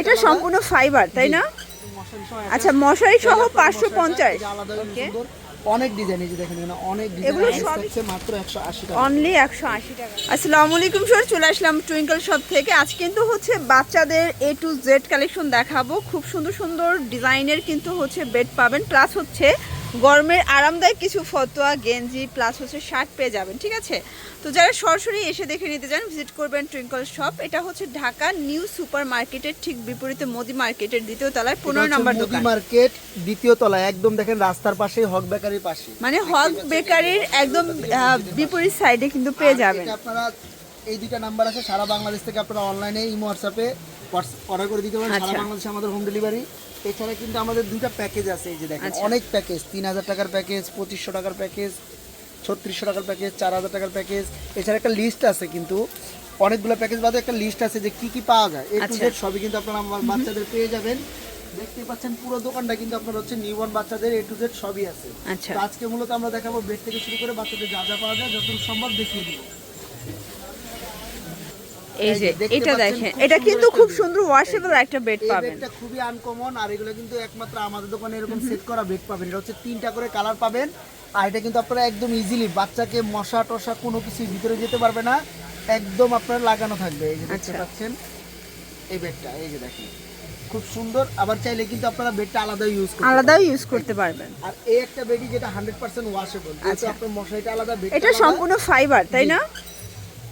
এটা সম্পূর্ণ ফাইবার তাই না? আচ্ছা মশারি সহ পাঁচশো পঞ্চাশ। অনেক ডিজাইন এই যে দেখেন অনেক এগুলো প্রাইস মাত্র 180 টাকা। অনলি একশো আশি টাকা। আসসালামু আলাইকুম স্যার চলে আসলাম টুইঙ্কল শপ থেকে। আজ কিন্তু হচ্ছে বাচ্চাদের এ টু জেড কালেকশন দেখাবো। খুব সুন্দর সুন্দর ডিজাইনের কিন্তু হচ্ছে বেড পাবেন। প্লাস হচ্ছে গরমের আরামদায়ক কিছু ফতোয়া গেঞ্জি প্লাস হচ্ছে শার্ট পেয়ে যাবেন ঠিক আছে? তো যারা সরাসরি এসে দেখে নিতে চান ভিজিট করবেন টুইঙ্কল শপ এটা হচ্ছে ঢাকা নিউ সুপার মার্কেটের ঠিক বিপরীতে মোদি মার্কেটের দ্বিতীয় তলায় পনেরো নম্বর দোকান। মার্কেট দ্বিতীয় তলায়। একদম দেখেন রাস্তার পাশে হক বেকারির পাশে। মানে হক বেকারির একদম বিপরীত সাইডে কিন্তু পেয়ে যাবেন। আপনারা এই দুইটা নাম্বার আছে সারা বাংলাদেশ থেকে আপনারা অনলাইনে ইমো হোয়াটসঅ্যাপে অর্ডার করে দিতে পারেন সারা আচ্ছা। বাংলাদেশে আমাদের হোম ডেলিভারি এছাড়া কিন্তু আমাদের দুইটা প্যাকেজ আছে এই যে দেখেন আচ্ছা। অনেক প্যাকেজ তিন হাজার টাকার প্যাকেজ পঁচিশশো টাকার প্যাকেজ ছত্রিশশো টাকার প্যাকেজ চার হাজার টাকার প্যাকেজ এছাড়া একটা লিস্ট আছে কিন্তু অনেকগুলো প্যাকেজ বাদে একটা লিস্ট আছে যে কি কি পাওয়া যায়। এই আচ্ছা। সবই কিন্তু আপনারা আমার বাচ্চাদের পেয়ে যাবেন। দেখতে পাচ্ছেন পুরো দোকানটা কিন্তু আপনার হচ্ছে নিউবর্ন বাচ্চাদের এ টু জেড সবই আছে। আজকে মূলত আমরা দেখাবো বেড থেকে শুরু করে বাচ্চাদের যা যা পাওয়া যায় যতটুকু সম্ভব দেখিয়ে দিব। এই যে এটা দেখেন এটা কিন্তু খুব সুন্দর ওয়াশেবল একটা বেড পাবেন। বেডটা খুবই আনকমন আর এগুলো কিন্তু একমাত্র আমাদের দোকানে এরকম সেট করা বেড পাবেন। এটা হচ্ছে তিনটা করে কালার পাবেন আর এটা কিন্তু আপনারা একদম ইজিলি বাচ্চাকে মশা টশা কোনো কিছু ভিতরে যেতে পারবে না একদম আপনার লাগানো থাকবে। এই যে দেখতে আচ্ছা। পাচ্ছেন এই বেডটা এই যে দেখেন খুব সুন্দর। আবার চাইলে কিন্তু আপনারা বেডটা আলাদা ইউজ করতে আলাদাও ইউজ করতে পারবেন। আর এই একটা বেডই যেটা হান্ড্রেড পার্সেন্ট ওয়াশেবল যেহেতু আচ্ছা। আপনার মশারিটা আলাদা বেড এটা সম্পূর্ণ ফাইবার তাই না?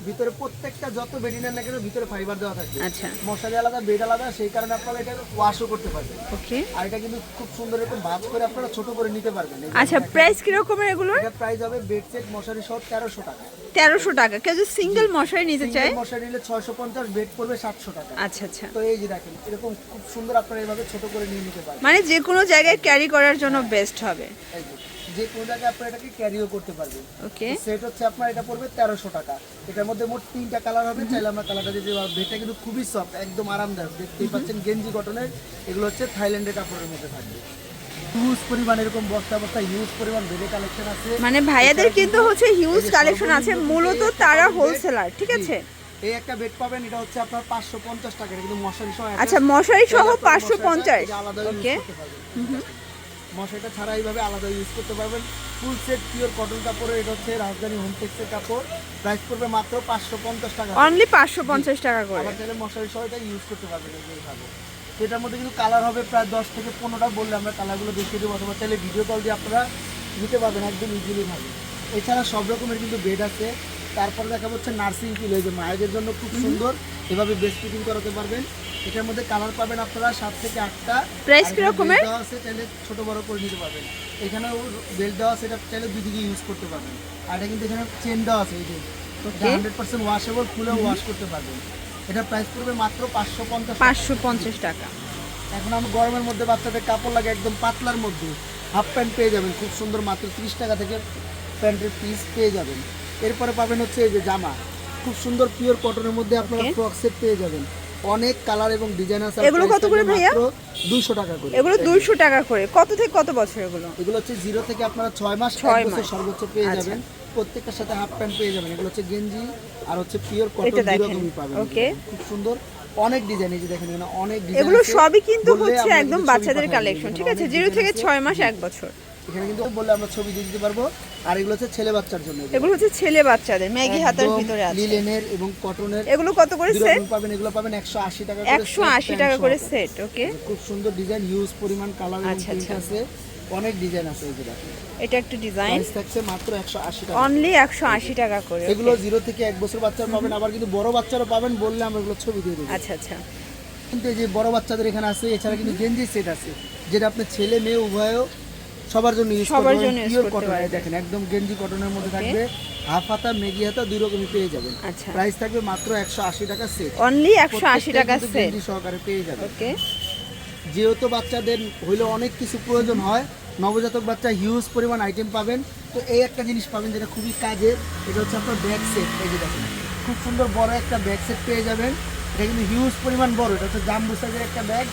ভিতরে প্রত্যেকটা যত বেডই নেন না কেন ভিতরে ফাইবার দেওয়া থাকবে আচ্ছা। মশারি আলাদা বেড আলাদা সেই কারণে আপনারা এটা ওয়াশও করতে পারবেন। ওকে আর এটা কিন্তু খুব সুন্দর এরকম ভাঁজ করে আপনারা ছোট করে নিতে পারবেন। আচ্ছা প্রাইস কিরকমের এগুলো এটা প্রাইস হবে বেড সেট মশারি সহ তেরোশো টাকা। তেরোশো টাকা। কেউ যদি সিঙ্গেল মশারি নিতে চায়? মশারি নিলে ছয়শো পঞ্চাশ বেড পড়বে সাতশো টাকা। আচ্ছা আচ্ছা। তো এই যে দেখেন এরকম খুব সুন্দর আপনারা এভাবে ছোট করে নিয়ে নিতে পারবেন। মানে যে কোনো জায়গায় ক্যারি করার জন্য বেস্ট হবে। যে যে কোনো জায়গায় আপনারা এটাকে ক্যারিও করতে পারবেন। ওকে সেট হচ্ছে আপনার এটা পড়বে তেরোশো টাকা। এটার মধ্যে মোট তিনটা কালার হবে চাইলে আমরা কালারটা দিতে পারব বেডটা কিন্তু খুবই সফট একদম আরামদায়ক। দেখতেই পাচ্ছেন গেঞ্জি কটনের এগুলো হচ্ছে থাইল্যান্ডের কাপড়ের মধ্যে থাকবে। হিউজ পরিমাণ এরকম বস্তা বস্তা হিউজ পরিমাণ বেডে কালেকশন আছে। মানে ভাইয়াদের কিন্তু হচ্ছে হিউজ কালেকশন আছে মূলত তারা হোলসেলার ঠিক আছে? এই একটা বেড পাবেন এটা হচ্ছে আপনার পাঁচশো পঞ্চাশ টাকা। কিন্তু মশারি সহ আচ্ছা মশারি সহ চাইলে আপনারা পাঁচশো মশারিটা পঞ্চাশ এই যে আলাদা ইউজ ওকে মশারিটা ছাড়া এইভাবে আলাদা ইউজ করতে পারবেন। ফুল সেট পিওর কটন কাপড়ের এটা হচ্ছে রাজধানী হোমটেক্সের কাপড়। প্রাইস পড়বে মাত্র পাঁচশো পঞ্চাশ টাকা অনলি পাঁচশো পঞ্চাশ টাকা করে। আবার চাইলে মশারি সহ এটা ইউজ করতে পারবেন এইভাবে। এটার মধ্যে কিন্তু কালার হবে প্রায় দশ থেকে পনেরোটা বললে আমরা কালারগুলো দেখিয়ে দেবো অথবা চাইলে ভিডিও কল দিয়ে আপনারা নিতে পারবেন একদম ইজিলি ভাবে। এছাড়া সব রকমের কিন্তু বেড আছে। তারপরে দেখা হচ্ছে নার্সিং পিলো এই যে মায়েদের জন্য খুব সুন্দর। এভাবে বেস্ট ফিটিং করাতে পারবেন। এটার মধ্যে কালার পাবেন আপনারা সাত থেকে আটটা। আর কিরকমের? দেওয়া আছে চাইলে ছোট বড় করে নিতে পারবেন। এখানেও বেল্ট দেওয়া আছে এটা চাইলে দুই দিকে ইউজ করতে পারবেন। আর এটা কিন্তু এখানে চেন দেওয়া আছে এই যে। Okay. হান্ড্রেড পার্সেন্ট ওয়াশেবল খুলে ওয়াশ করতে পারবেন। এটা প্রাইস পড়বে মাত্র পাঁচশো পঞ্চাশ পাঁচশো পঞ্চাশ টাকা। এখন আমি গরমের মধ্যে বাচ্চাদের কাপড় লাগে একদম পাতলার মধ্যে। হাফ প্যান্ট পেয়ে যাবেন খুব সুন্দর মাত্র ত্রিশ টাকা থেকে প্যান্টের পিস পেয়ে যাবেন। এরপরে পাবেন হচ্ছে এই যে জামা। খুব সুন্দর পিওর কটনের মধ্যে আপনারা ফ্রক সেট পেয়ে যাবেন। অনেক কালার এবং ডিজাইন আছে এগুলো কত করে ভাইয়া? দুইশো টাকা করে। এগুলো দুইশো টাকা করে। কত থেকে কত বছর এগুলো? এগুলো হচ্ছে জিরো থেকে আপনারা ছয় মাস ছয় এক বছর সর্বোচ্চ পেয়ে আচ্ছা। যাবেন। প্রত্যেকটার সাথে হাফ প্যান্ট পেয়ে যাবেন। এগুলো হচ্ছে গেঞ্জি আর হচ্ছে পিওর কটন। দুরকমই পাবেন. এগুলো। খুব সুন্দর। অনেক ডিজাইন এই যে দেখেন এখানে অনেক ডিজাইন এগুলো সবই কিন্তু হচ্ছে একদম বাচ্চাদের কালেকশন ঠিক আছে? অনেক জিরো থেকে আছে। ছয় মাস এক বছর। এখানে কিন্তু বললে আমরা ছবি দিয়ে দিতে পারব। আর এগুলো হচ্ছে ছেলে বাচ্চার জন্য এগুলো। এগুলো হচ্ছে ছেলে বাচ্চাদের ম্যাগি হাতার ভিতরে আছে। লিলেনের এবং কটনের এগুলো কত করে সেট পাবেন এগুলো পাবেন একশো আশি টাকা করে একশো set, আশি pant টাকা করে সেট ওকে খুব সুন্দর ডিজাইন ইউজ পরিমাণ কালার আচ্ছা, আচ্ছা। আছে। অনেক ডিজাইন আছে দেখেন। এটা একটা ডিজাইন থাকছে মাত্র একশো আশি টাকা। অনলি একশো আশি টাকা করে এগুলো জিরো থেকে এক বছর বাচ্চারা পাবেন আবার কিন্তু বড় বাচ্চারা পাবেন বললে আমরা এগুলো ছবি দিয়ে দেবো। আচ্ছা আচ্ছা। কিন্তু এই যে বড় বাচ্চাদের এখানে আছে এছাড়া কিন্তু গেঞ্জি সেট আছে যেটা আপনার ছেলে মেয়ে উভয় সবার জন্য ইউজ সবার করতে জন্য পিওর করতে কটন পারবেন। দেখেন একদম গেঞ্জি কটনের মধ্যে থাকবে। হাফ হাতা মেগি হাতা দুই রকমই পেয়ে যাবেন। আচ্ছা। প্রাইস থাকবে মাত্র একশো আশি টাকা সেট অনলি একশো আশি টাকা সেট গেঞ্জি সহকারে পেয়ে যাবেন। ওকে যেহেতু বাচ্চাদের হইলে অনেক কিছু প্রয়োজন হয় নবজাতক বাচ্চা হিউজ পরিমাণ আইটেম পাবেন। তো এই একটা জিনিস পাবেন যেটা খুবই কাজের এটা হচ্ছে আপনার ব্যাগ সেট এই যে দেখেন খুব সুন্দর বড় একটা ব্যাগ সেট পেয়ে যাবেন। এটা কিন্তু হিউজ পরিমাণ বড় এটা হচ্ছে জাম্বু সাইজের একটা ব্যাগ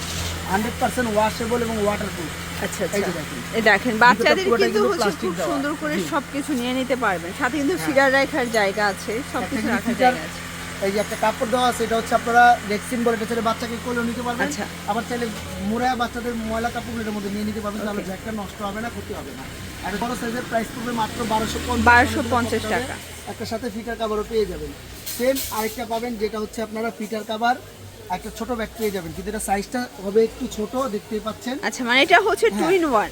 হান্ড্রেড পার্সেন্ট ওয়াশেবল এবং ওয়াটারপ্রুফ আচ্ছা এই আচ্ছা দেখেন। বাচ্চাদের কিন্তু হচ্ছে খুব সুন্দর করে। হ্যাঁ। সবকিছু নিয়ে নিতে পারবেন। সাথে কিন্তু ফিডার রাখার জায়গা আছে সবকিছু রাখার জায়গা আছে। এই যে একটা কাপড় দেওয়া আছে এটা হচ্ছে আপনারা রেক্সিন বলে এটা ছেলে বাচ্চাকে কোলেও নিতে পারবেন। আচ্ছা। আবার চাইলে মোড়া বাচ্চাদের ময়লা কাপড়গুলো এটার মধ্যে নিয়ে নিতে পারবেন তাহলে ব্যাগটা নষ্ট হবে না ক্ষতি হবে না। আর বড় সাইজের প্রাইস পড়বে মাত্র বারোশো 1250 টাকা। একটা সাথে ফিটার কাভারও পেয়ে যাবেন। সেম আরেকটা পাবেন যেটা হচ্ছে আপনারা ফিটার কাভার একটা ছোট ব্যাগ পেয়ে যাবেন কিন্তু এটা সাইজটা হবে একটু ছোট দেখতেই পাচ্ছেন। আচ্ছা মানে এটা হচ্ছে টু হ্যাঁ। In one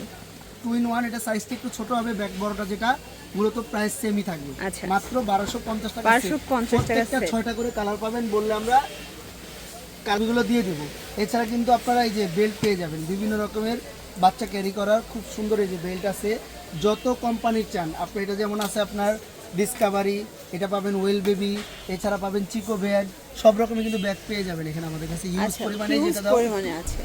two in one এটা সাইজটা একটু ছোট হবে ব্যাগ বড়টা যেটা মূলত প্রাইস সেমই থাকবে। আচ্ছা। মাত্র বারোশো পঞ্চাশ টাকা 1250 টাকা প্রত্যেকটা ছয়টা করে কালার পাবেন বললে আমরা কালগুলো দিয়ে দেবো। এছাড়া কিন্তু আপনারা এই যে বেল্ট পেয়ে যাবেন বিভিন্ন রকমের বাচ্চা ক্যারি করার খুব সুন্দর এই যে বেল্ট আছে। যত কোম্পানির চান আপনি এটা যেমন আছে আপনার ডিসকাভারি এটা পাবেন ওয়েল বেবি এছাড়া পাবেন চিকো ব্যাগ সব রকমের কিন্তু ব্যাগ পেয়ে যাবেন এখানে আমাদের কাছে। ইউজ আচ্ছা পরিমাণে যেটা দাও পরিমাণে আছে।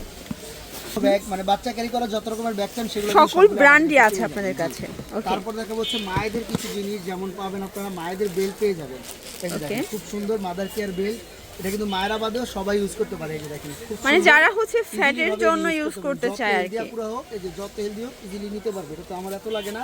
ব্যাগ মানে বাচ্চা ক্যারি যত রকমের ব্যাগ চান সেগুলো সকল ব্র্যান্ডই আছে আপনাদের কাছে। ওকে তারপর দেখা হচ্ছে মায়েদের কিছু জিনিস যেমন পাবেন আপনারা মায়েদের বেল্ট পেয়ে যাবেন। খুব সুন্দর মাদার কেয়ার বেল্ট এটা কিন্তু মায়েরা বাদেও সবাই ইউজ করতে পারে এই যে দেখেন মানে যারা হচ্ছে ফ্যাটের জন্য ইউজ করতে চায় আর কি। পুরো হোক এই যে যত হেলদি হোক ইজিলি নিতে পারবে। এটা তো আমার এত লাগে না।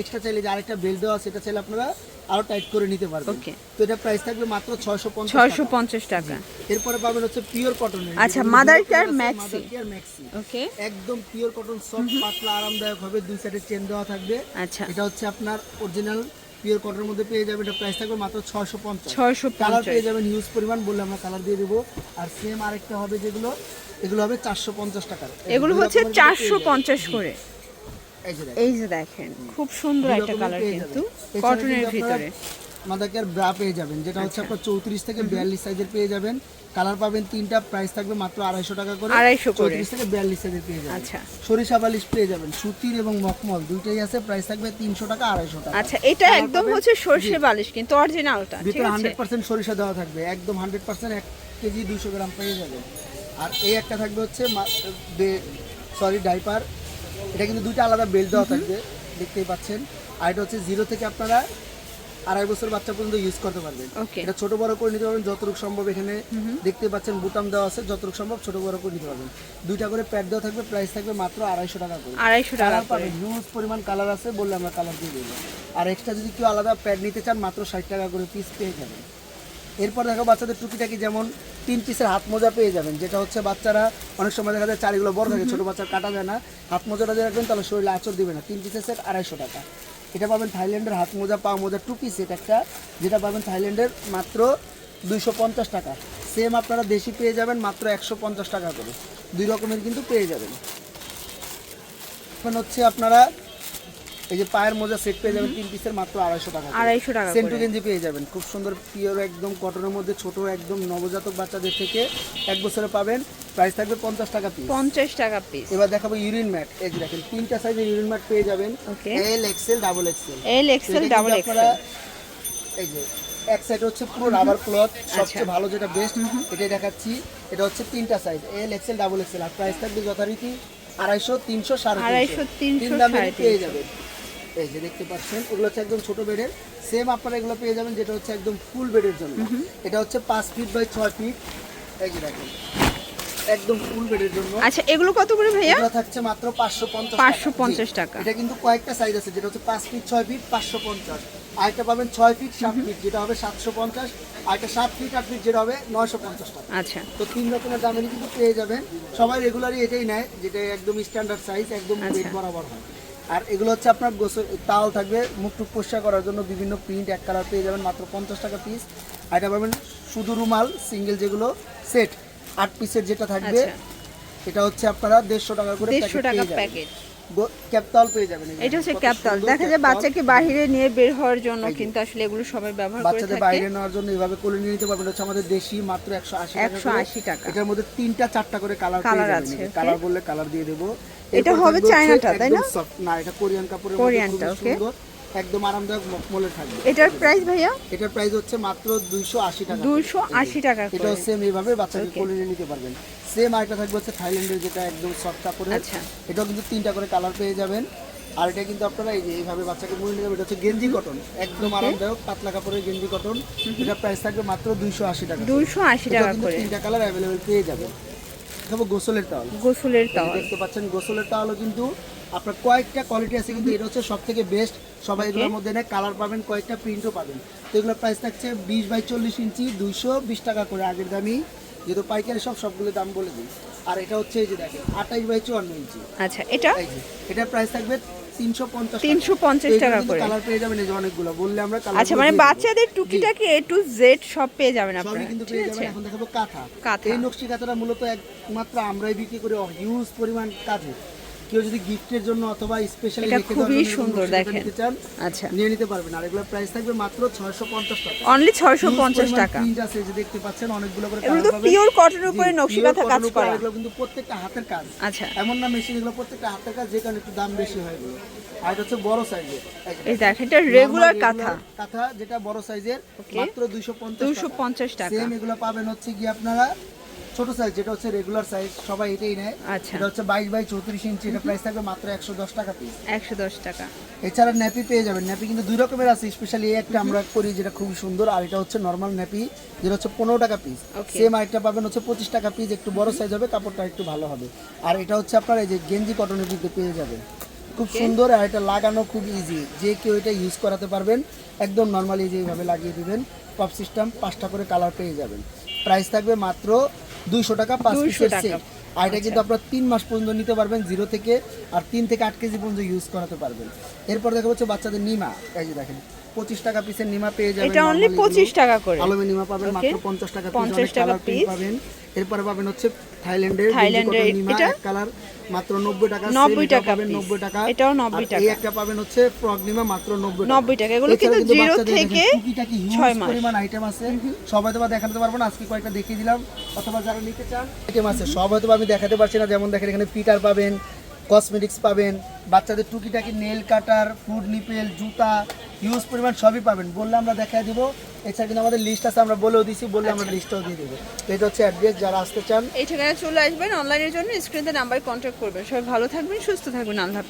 এক্সট্রা চাইলে যে আরেকটা বেল্ট দেওয়া আছে সেটা চাইলে আপনারা আরও টাইট করে নিতে পারবেন। Okay. তো এটা প্রাইস থাকবে মাত্র ছয়শো পঞ্চাশ ছয়শো পঞ্চাশ টাকা। এরপরে পাবেন হচ্ছে পিওর কটনের আচ্ছা, Mother Care Maxi। Mother Care Maxi okay একদম পিওর কটন সফট পাতলা আরামদায়ক হবে। দুই সাইডে চেন দেওয়া থাকবে। আচ্ছা। এটা হচ্ছে আপনার অরিজিনাল পিওর কটনের মধ্যে পেয়ে যাবেন এটা প্রাইস থাকবে মাত্র ছয়শো পঞ্চাশ। ছয়শো কালার পেয়ে যাবেন হিউজ পরিমাণ বললে আমরা কালার দিয়ে দেবো। আর সেম আরেকটা হবে যেগুলো এগুলো হবে চারশো পঞ্চাশ টাকার। এগুলো হচ্ছে চারশো। পঞ্চাশ করে। এই যে দেখেন, এই যে দেখেন খুব সুন্দর একটা কালার কিন্তু কটনের ভিতরে। আমাদেরকে আর ব্রা পেয়ে যাবেন যেটা হচ্ছে আচ্ছা। আপনার চৌত্রিশ থেকে বিয়াল্লিশ সাইজের পেয়ে যাবেন। কালার পাবেন তিনটা প্রাইস থাকবে মাত্র আড়াইশো টাকা করে। 250 চৌত্রিশ থেকে বিয়াল্লিশ সাইজের পেয়ে যাবেন। আচ্ছা। সরিষা বালিশ পেয়ে যাবেন সুতির এবং মখমল দুইটাই আছে প্রাইস থাকবে তিনশো টাকা আড়াইশো টাকা। আচ্ছা এটা একদম হচ্ছে সর্ষে বালিশ কিন্তু অরিজিনালটা ভিতরে হান্ড্রেড পার্সেন্ট সরিষা দেওয়া থাকবে একদম হান্ড্রেড পার্সেন্ট এক কেজি দুশো গ্রাম পেয়ে যাবেন। আর এই একটা থাকবে হচ্ছে সরি ডাইপার এটা কিন্তু দুইটা আলাদা বেল্ট দেওয়া থাকবে দেখতেই পাচ্ছেন। আর এটা হচ্ছে জিরো থেকে আপনারা আড়াই বছর বাচ্চা পর্যন্ত ইউজ করতে পারবেন। এটা ছোট বড় করে নিতে পারবেন যতটুকু সম্ভব এখানে দেখতে পাচ্ছেন বুতাম দেওয়া আছে যতটুকু সম্ভব ছোট বড় করে নিতে পারবেন। দুইটা করে প্যাড দেওয়া থাকবে প্রাইস থাকবে মাত্র আড়াইশো টাকা করে। আড়াইশো টাকা পাবেন হিউজ পরিমাণ কালার আছে বললে আমরা কালার দিয়ে দেবো। আর এক্সট্রা যদি কেউ আলাদা প্যাড নিতে চান মাত্র ষাট টাকা করে পিস পেয়ে যাবেন। এরপর দেখো বাচ্চাদের টুকিটাকি যেমন তিন পিসের হাত মোজা পেয়ে যাবেন যেটা হচ্ছে বাচ্চারা অনেক সময় দেখা যায় চারিগুলো বড় থাকে ছোটো বাচ্চার কাটা যায় না। হাত মোজাটা দিয়ে রাখবেন তাহলে শরীরে আচর দিবে না। তিন পিসের সেট আড়াইশো টাকা। এটা পাবেন থাইল্যান্ডের হাত মোজা, পা মোজা টু পিস সেট একটা, যেটা পাবেন থাইল্যান্ডের মাত্র দুইশো পঞ্চাশ টাকা। সেম আপনারা দেশি পেয়ে যাবেন মাত্র একশো পঞ্চাশ টাকা করে। দুই রকমের কিন্তু পেয়ে যাবেন। হচ্ছে আপনারা এই যে পায়ের মোজা সেট পেয়ে যাবেন তিন পিসের মাত্র আড়াইশো টাকা আড়াইশো টাকা সেন্টু গেঞ্জি পেয়ে যাবেন। খুব সুন্দর পিওর একদম কটনের মধ্যে ছোট একদম নবজাতক বাচ্চাদের থেকে এক বছরে পাবেন। প্রাইস থাকবে পঞ্চাশ টাকা পিস পঞ্চাশ টাকা পিস এবার দেখাবো ইউরিন ম্যাট এই দেখেন তিনটা সাইজের ইউরিন ম্যাট পেয়ে যাবেন। L XL double XL L XL double XL এই যে এক সাইড হচ্ছে পুরো রাবার ক্লথ আচ্ছা। সবচেয়ে ভালো যেটা বেস্ট এটাই দেখাচ্ছি। এটা হচ্ছে তিনটা size L XL double XL আর প্রাইস থাকবে যথারীতি আড়াইশো তিনশো সাড়ে আড়াইশো, তিনশো, তিন দামে পেয়ে। যাবেন। এই যে দেখতে পাচ্ছেন এগুলো হচ্ছে একদম ছোট বেডের। সেম আপনারা এগুলো পেয়ে যাবেন যেটা হচ্ছে একদম ফুল বেডের জন্য। এটা হচ্ছে পাঁচ ফিট বাই ছয় ফিট এই যে দেখেন একদম ফুল বেডের জন্য। আচ্ছা এগুলো কত করে ভাইয়া? এগুলো থাকছে মাত্র পাঁচশো পঞ্চাশ 550 টাকা। এটা কিন্তু কয়েকটা সাইজ আছে যেটা হচ্ছে ফিট ফিট পাঁচশো পঞ্চাশ। আরেকটা পাবেন ফিট ফিট যেটা হবে সাতশো পঞ্চাশ। আরেকটা সাত ফিট ফিট যেটা হবে নয়শো পঞ্চাশ টাকা। আচ্ছা। তো তিন রকমের কিন্তু পেয়ে যাবেন। সবাই রেগুলারই এটাই নেয় যেটা একদম স্ট্যান্ডার্ড সাইজ একদম আচ্ছা। বরাবর হয়। আর এগুলো হচ্ছে আপনার গোসল তাল থাকবে মুখ টুক পরিষ্কার করার জন্য বিভিন্ন প্রিন্ট এক কালার পেয়ে যাবেন মাত্র পঞ্চাশ টাকা পিস আর এটা পাবেন শুধু রুমাল সিঙ্গেল যেগুলো সেট আট পিসের যেটা থাকবে আচ্ছা। এটা হচ্ছে আপনারা দেড়শো টাকা করে দেড়শো টাকা প্যাকেট ক্যাপতাল পেয়ে যাবেন এটা হচ্ছে ক্যাপতাল। দেখা যায় বাচ্চাকে বাহিরে নিয়ে বের হওয়ার জন্য কিন্তু আসলে এগুলো সবাই ব্যবহার করে বাচ্চাদের বাইরে নেওয়ার জন্য এভাবে কোলে নিয়ে নিতে পারবেন। হচ্ছে আমাদের দেশি মাত্র একশো আশি টাকা একশো আশি টাকা। এটার মধ্যে তিনটা চারটা করে কালার কালার আছে, কালার বললে কালার দিয়ে দেবো। এটা হবে চায়নাটা, তাই না? না এটা কোরিয়ান কাপড়ের কোরিয়ানটা, সুন্দর। একদম আরামদায়ক মখমলের থাকবে। এটার প্রাইস ভাইয়া? এটার প্রাইস হচ্ছে মাত্র দুইশো আশি টাকা দুশো আশি টাকা এটা সেম এইভাবে বাচ্চাকে. কোলে নিয়ে নিতে পারবেন। সেম আরেকটা থাকবে হচ্ছে থাইল্যান্ডের যেটা একদম সফট কাপড়ের আচ্ছা। এটাও কিন্তু তিনটা করে কালার পেয়ে যাবেন। আর এটা কিন্তু আপনারা এই যে এইভাবে বাচ্চাকে মুড়ে পারবেন এটা হচ্ছে গেঞ্জি কটন একদম আরামদায়ক পাতলা কাপড়ের গেঞ্জি কটন এটা প্রাইস থাকবে মাত্র দুইশো আশি টাকা দুশো আশি এটাও টাকা কিন্তু করে। তিনটা কালার অ্যাভেলেবেল পেয়ে যাবেন। দেখাবো গোসলের টাওয়াল গোসলের তাওয়াল দেখতে পাচ্ছেন গোসলের টাওয়ালও কিন্তু আপনার কয়েকটা কোয়ালিটি আছে কিন্তু এটা হচ্ছে সব থেকে বেস্ট সবাই এগুলোর মধ্যে নেয় কালার পাবেন কয়েকটা প্রিন্টও পাবেন। তো এগুলোর প্রাইস থাকছে বিশ বাই চল্লিশ ইঞ্চি দুইশো বিশ টাকা করে আগের দামই যেহেতু পাইকারি সব সবগুলো দাম বলে দিই। আর এটা হচ্ছে এই যে দেখেন আঠাইশ বাই চুয়ান্ন ইঞ্চি। আচ্ছা এটা? এটার প্রাইস থাকবে তিনশো পঞ্চাশ 350 টাকা করে। কালার পেয়ে যাবেন এই যে অনেকগুলো। বললে আমরা আচ্ছা মানে বাচ্চাদের টুকিটাকি এ টু জেড সব পেয়ে যাবেন সবই আপনারা। কিন্তু পেয়ে আছে? যাবেন এখন দেখাবো কাঁথা। কাঁথা। এই নকশি কাঁথাটা মূলত একমাত্র আমরাই বিক্রি করি হিউজ পরিমাণ কাজে কেউ যদি গিফটের জন্য অথবা স্পেশালি এটা খুবই সুন্দর দেখেন। আচ্ছা। নিয়ে নিতে পারবেন। আর এগুলোর প্রাইস থাকবে মাত্র 650 টাকা। অনলি ছয়শো Huge পঞ্চাশ পরিমাণ টাকা। print আছে যে দেখতে পাচ্ছেন অনেকগুলো করে এগুলো তো পিওর কটনের উপরে জি, নকশি pure কাঁথা কাজ করা। এগুলো কিন্তু প্রত্যেকটা হাতের কাজ। আচ্ছা। এমন না মেশিন এগুলো প্রত্যেকটা হাতের কাজ যে কারণে একটু দাম বেশি হয়। এগুলো আর এটা হচ্ছে বড় সাইজের এই দেখেন এটা রেগুলার কাঁথা। কাঁথা যেটা বড় সাইজের মাত্র 250 দুশো পঞ্চাশ টাকা। সেম এগুলো পাবেন হচ্ছে কি আপনারা ছোট সাইজ যেটা হচ্ছে রেগুলার সাইজ সবাই এটাই নেয়। আচ্ছা। এটা হচ্ছে বাইশ বাই চৌত্রিশ ইঞ্চি এটা প্রাইস থাকবে মাত্র একশো দশ টাকা পিস একশো দশ টাকা। এছাড়া ন্যাপি পেয়ে যাবেন। ন্যাপি কিন্তু দুই রকমের আছে স্পেশালি এই একটা আমরা করি যেটা খুবই সুন্দর আর এটা হচ্ছে নর্মাল ন্যাপি যেটা হচ্ছে পনেরো টাকা পিস. সেম আরেকটা পাবেন হচ্ছে পঁচিশ টাকা পিস একটু বড় সাইজ হবে কাপড়টা একটু ভালো হবে। আর এটা হচ্ছে আপনার এই যে গেঞ্জি কটনের দিকে পেয়ে যাবেন। খুব সুন্দর আর এটা লাগানো খুব ইজি যে কেউ এটা ইউজ করাতে পারবেন একদম নর্মালি যেভাবে লাগিয়ে দিবেন পপ সিস্টেম পাঁচটা করে কালার পেয়ে যাবেন। প্রাইস থাকবে মাত্র দুইশো টাকা পাঁচশো 200 পিসের। সেট আর এটা কিন্তু আপনারা তিন মাস পর্যন্ত নিতে পারবেন জিরো থেকে আর তিন থেকে আট কেজি পর্যন্ত ইউজ করাতে পারবেন। এরপর দেখা হচ্ছে বাচ্চাদের নিমা। এই যে দেখেন পঁচিশ টাকা পিসের নিমা পেয়ে যাবেন। এটা অনলি পঁচিশ টাকা করে। আলমে নিমা পাবেন মাত্র পঞ্চাশ টাকা পিস 50 অনেক টাকা কালার পাবেন। এরপরে পাবেন হচ্ছে থাইল্যান্ডের থাইল্যান্ডের এটা? কালার মাত্র নব্বই টাকা 90 টাকা পাবেন piece। নব্বই টাকা এটাও আর 90 এই টাকা। একটা পাবেন হচ্ছে ফ্রক নিমা মাত্র নব্বই 90 টাকা। এগুলো কিন্তু zero থেকে ছয় মাস। পরিমাণ আইটেম আছে সব হয়তো বা দেখাতে পারব না আজকে কয়েকটা দেখিয়ে দিলাম অথবা যারা নিতে চান আইটেম আছে সব হয়তো আমি দেখাতে পারছি না যেমন দেখেন এখানে পিটার পাবেন কসমেটিক্স পাবেন বাচ্চাদের টুকিটাকি নেল কাটার ফুড নিপেল জুতা ইউজ পরিমাণ সবই পাবেন বললে আমরা দেখাই দিব এছাড়া কিন্তু আমাদের লিস্ট আছে আমরা বলেও দিছি বললে আমরা লিস্টটাও দিয়ে দেবো। তো এটা হচ্ছে অ্যাড্রেস যারা আসতে চান। এই ঠিকানায় চলে আসবেন অনলাইনের জন্য স্ক্রিনে নাম্বার কন্ট্যাক্ট করবেন। সবাই ভালো থাকবেন সুস্থ থাকবেন আল্লাহ